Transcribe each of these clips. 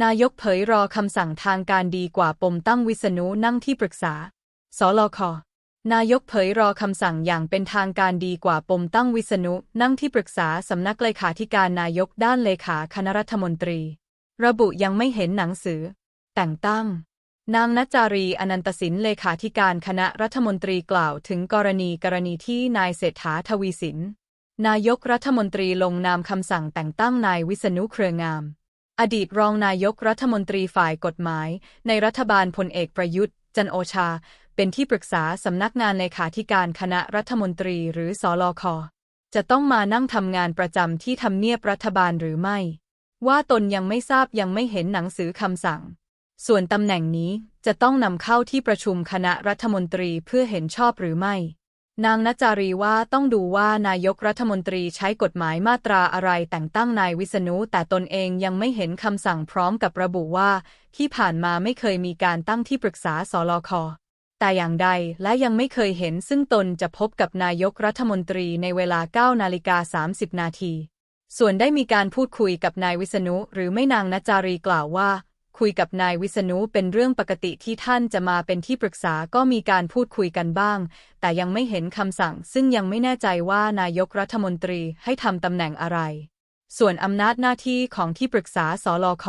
นายกเผยรอคำสั่งทางการดีกว่าปมตั้งวิษณุนั่งที่ปรึกษา สลค นายกเผยรอคำสั่งอย่างเป็นทางการดีกว่าปมตั้งวิษณุนั่งที่ปรึกษาสำนักเลขาธิการนายกด้านเลขาคณะรัฐมนตรี ระบุยังไม่เห็นหนังสือ แต่งตั้ง นางนัจจารีอนันตสินเลขาธิการคณะรัฐมนตรีกล่าวถึงกรณีกรณีที่นายเศรษฐาทวีสิน นายกรัฐมนตรีลงนามคำสั่งแต่งตั้งนายวิษณุเครืองาม อดีตรองนายกรัฐมนตรีฝ่ายกฎหมาย ในรัฐบาลพลเอกประยุทธ์ จันโอชา เป็นที่ปรึกษาสำนักงานเลขาธิการคณะรัฐมนตรีหรือสอลคจะต้องมานั่งทำงานประจำที่ทำเนียบรัฐบาลหรือไม่ ว่าตนยังไม่ทราบยังไม่เห็นหนังสือคำสั่ง ส่วนตำแหน่งนี้จะต้องนำเข้าที่ประชุมคณะรัฐมนตรีเพื่อเห็นชอบหรือไม่ นางนัจารีว่าต้องดูว่านายกรัฐมนตรีใช้กฎหมายมาตราอะไรแต่งตั้งนายวิษณุแต่ตนเองยังไม่เห็นคำสั่งพร้อมกับระบุว่า ที่ผ่านมาไม่เคยมีการตั้งที่ปรึกษาสลคแต่อย่างใดและยังไม่เคยเห็นซึ่งตนจะพบกับนายกรัฐมนตรีในเวลา9นาฬิกา30 นาที ส่วนได้มีการพูดคุยกับนายวิษณุหรือไม่นางนัจจารีกล่าวว่า คุยกับนายวิษณุเป็นเรื่องปกติที่ท่านจะมาเป็นที่ปรึกษาก็มีการพูดคุยกันบ้าง แต่ยังไม่เห็นคำสั่ง ซึ่งยังไม่แน่ใจว่านายกรัฐมนตรีให้ทำตำแหน่งอะไร ส่วนอำนาจหน้าที่ของที่ปรึกษาสลค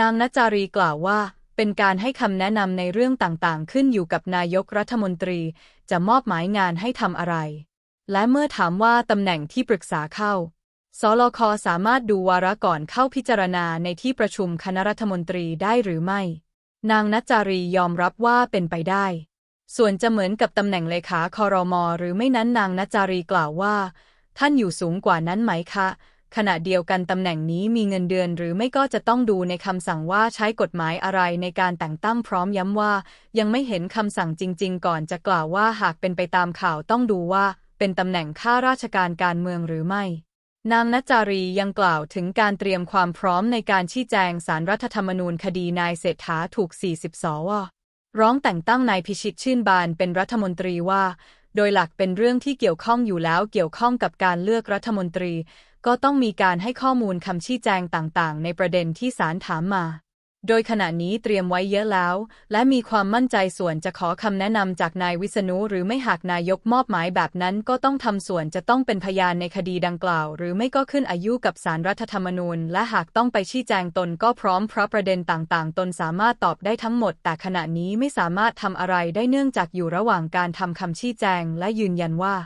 นางนัจจารีกล่าวว่า เป็นการให้คำแนะนำในเรื่องต่างๆ ขึ้นอยู่กับนายกรัฐมนตรี จะมอบหมายงานให้ทำอะไร และเมื่อถามว่าตำแหน่งที่ปรึกษาเข้า สลคสามารถดูวาระก่อนเข้าพิจารณาในที่ประชุมคณะรัฐมนตรีได้หรือไม่ นางนัจจารียอมรับว่าเป็นไปได้ ส่วนจะเหมือนกับตำแหน่งเลขาคอรมอหรือไม่นั้นนางนัจจารีกล่าวว่า ท่านอยู่สูงกว่านั้นไหมคะ ขณะเดียวกันตำแหน่งนี้มีเงินเดือนหรือไม่ก็จะต้องดูในคำสั่งว่าใช้กฎหมายอะไรในการแต่งตั้งพร้อมย้ำว่า ยังไม่เห็นคำสั่งจริง ๆ ก่อนจะกล่าวว่าหากเป็นไปตามข่าวต้องดูว่า เป็นตำแหน่งข้าราชการการเมืองหรือไม่ นางนัจจารียังกล่าวถึงการเตรียมความพร้อมในการชี้แจงสารรัฐธรรมนูญคดีนายเศรษฐาถูก 40 สว ร้องแต่งตั้งนายพิชิตชื่นบานเป็นรัฐมนตรีว่า โดยหลักเป็นเรื่องที่เกี่ยวข้องอยู่แล้วเกี่ยวข้องกับการเลือกรัฐมนตรี ก็ต้องมีการให้ข้อมูลคำชี้แจงต่างๆ ในประเด็นที่ศาลถามมา โดยขณะนี้เตรียมไว้เยอะแล้ว และมีความมั่นใจส่วนจะขอคำแนะนำจากนายวิษณุหรือไม่หากนายกมอบหมายแบบนั้นก็ต้องทำส่วนจะต้องเป็นพยานในคดีดังกล่าว หรือไม่ก็ขึ้นอายุกับสารรัฐธรรมนูญ และหากต้องไปชี้แจงตนก็พร้อมเพราะประเด็นต่างๆ ตนสามารถตอบได้ทั้งหมด แต่ขณะนี้ไม่สามารถทำอะไรได้เนื่องจากอยู่ระหว่างการทำคำชี้แจง และยืนยันว่า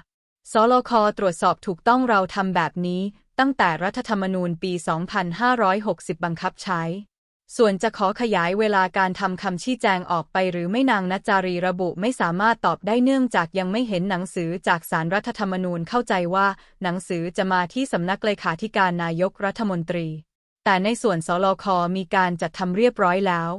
สลคตรวจสอบถูกต้องเราทำแบบนี้ ตั้งแต่รัฐธรรมนูญปี 2560 บังคับใช้ ส่วนจะขอขยายเวลาการทำคำชี้แจงออกไปหรือไม่นางนัจจารีระบุไม่สามารถตอบได้เนื่องจากยังไม่เห็นหนังสือจากสารรัฐธรรมนูญเข้าใจว่า หนังสือจะมาที่สำนักเลขาธิการนายกรัฐมนตรี แต่ในส่วนสลคมีการจัดทำเรียบร้อยแล้ว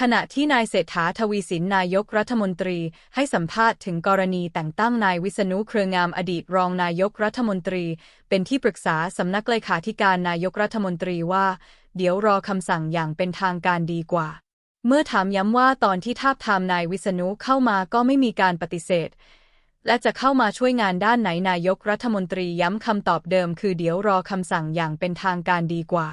ขณะที่นายเศรษฐาทวีสินนายกรัฐมนตรีให้สัมภาษณ์ถึงกรณีแต่งตั้งนายวิษณุเครืองามอดีตรองนายกรัฐมนตรี เป็นที่ปรึกษาสำนักเลขาธิการนายกรัฐมนตรีว่า เดี๋ยวรอคำสั่งอย่างเป็นทางการดีกว่า เมื่อถามย้ำว่าตอนที่ทาบทามนายวิษณุเข้ามาก็ไม่มีการปฏิเสธ และจะเข้ามาช่วยงานด้านไหนนายกรัฐมนตรีย้ำคำตอบเดิม คือเดี๋ยวรอคำสั่งอย่างเป็นทางการดีกว่า